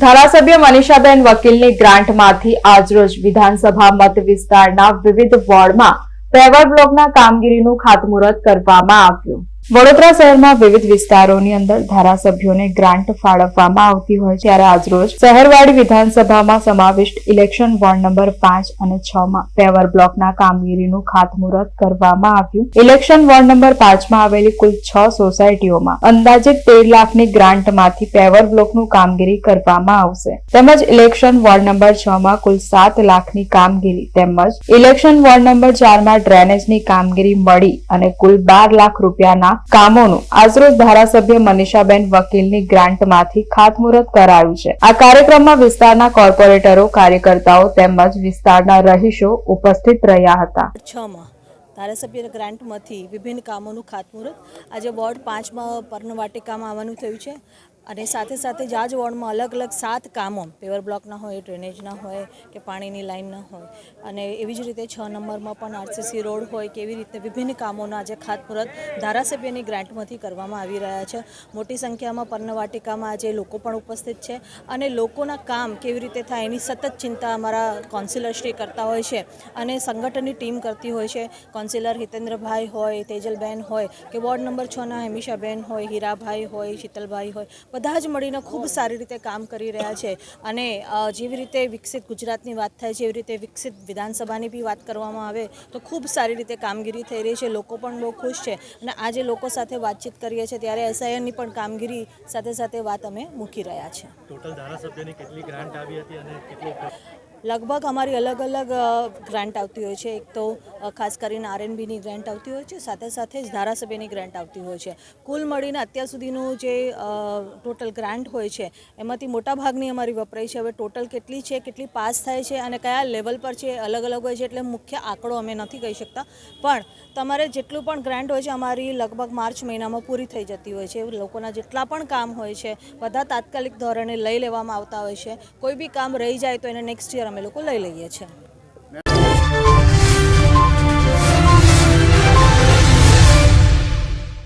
ધારાસભ્ય મનીષાબેન વકીલની ગ્રાન્ટમાંથી આજરોજ વિધાનસભા મત વિસ્તારના વિવિધ વોર્ડમાં પેવર બ્લોકના કામગીરીનું ખાતમુહૂર્ત કરવામાં આવ્યું. વડોદરા શહેરમાં વિવિધ વિસ્તારોની અંદર ધારાસભ્યોને ગ્રાન્ટ ફાળવવામાં આવતી હોય ત્યારે આજરોજ શહેરવાડી વિધાનસભામાં સમાવિષ્ટ ઇલેક્શન વોર્ડ નંબર પાંચ અને છ માં પેવર બ્લોકના કામગીરીનું ખાતમુહૂર્ત કરવામાં આવ્યું. ઇલેક્શન વોર્ડ નંબર પાંચમાં આવેલી કુલ છ સોસાયટીઓમાં અંદાજે તેર લાખની ગ્રાન્ટમાંથી પેવર બ્લોકનું કામગીરી કરવામાં આવશે. તેમજ ઇલેક્શન વોર્ડ નંબર છ માં કુલ સાત લાખની કામગીરી તેમજ ઇલેક્શન વોર્ડ નંબર ચારમાં ડ્રેનેજની કામગીરી મળી અને કુલ બાર લાખ રૂપિયાના કામોનું. આજરોજ ધારાસભ્ય મનીષાબેન વકીલની ગ્રાન્ટમાંથી ખાતમુહૂર્ત કરાયું છે. આ કાર્યક્રમમાં વિસ્તારના કોર્પોરેટરો, કાર્યકર્તાઓ તેમજ વિસ્તારના રહીશો ઉપસ્થિત રહ્યા હતા. છમાં ધારાસભ્ય ગ્રાન્ટમાંથી વિભિન્ન કામોનું ખાતમુહૂર્ત આજે વોર્ડ પાંચમાં પર્ણવાટિકામાં આવવાનું થયું છે. અને સાથે સાથે જ આ જ વોર્ડમાં અલગ અલગ સાત કામો, પેવર બ્લોકના હોય, ડ્રેનેજના હોય કે પાણીની લાઇનના હોય. અને એવી જ રીતે છ નંબરમાં પણ આરસીસી રોડ હોય કે એવી રીતે વિભિન્ન કામોના આજે ખાતમુહૂર્ત ધારાસભ્યની ગ્રાન્ટમાંથી કરવામાં આવી રહ્યા છે. મોટી સંખ્યામાં પર્ણવાટિકામાં આજે લોકો પણ ઉપસ્થિત છે અને લોકોના કામ કેવી રીતે થાય એની સતત ચિંતા અમારા કાઉન્સિલરશ્રી કરતા હોય છે અને સંગઠનની ટીમ કરતી હોય છે. કોન્સિલર હિતેન્દ્રભાઈ હોય, તેજલબેન હોય કે વોર્ડ નંબર છના હેમિશાબેન હોય, હીરાભાઈ હોય, શીતલભાઈ હોય બધા જ મળીને ખૂબ સારી રીતે કામ કરી રહ્યા છે. અને જેવી રીતે વિકસિત ગુજરાતની વાત થાય છે, એવી રીતે વિકસિત વિધાનસભાની બી વાત કરવામાં આવે તો ખૂબ સારી રીતે કામગીરી થઈ રહી છે. લોકો પણ બહુ ખુશ છે. અને આજે લોકો સાથે વાતચીત કરીએ છીએ ત્યારે એસઆઈએનની પણ કામગીરી સાથે સાથે વાત અમે મૂકી રહ્યા છીએ. લગભગ અમારી અલગ અલગ ગ્રાન્ટ આવતી હોય છે. એક તો ખાસ કરીને આરએનબીની ગ્રાન્ટ આવતી હોય છે, સાથે સાથે જ ધારાસભ્યની ગ્રાન્ટ આવતી હોય છે. કુલ મળીને અત્યાર સુધીનું જે ટોટલ ગ્રાન્ટ હોય છે, એમાંથી મોટાભાગની અમારી વપરાય છે. હવે ટોટલ કેટલી છે, કેટલી પાસ થાય છે અને કયા લેવલ પર છે, અલગ અલગ હોય છે એટલે મુખ્ય આંકડો અમે નથી કહી શકતા. પણ તમારે જેટલું પણ ગ્રાન્ટ હોય છે, અમારી લગભગ માર્ચ મહિનામાં પૂરી થઈ જતી હોય છે. લોકોના જેટલા પણ કામ હોય છે, બધા તાત્કાલિક ધોરણે લઈ લેવામાં આવતા હોય છે. કોઈ બી કામ રહી જાય તો એને નેક્સ્ટ યર અમે લોકો લઈ લઈએ છીએ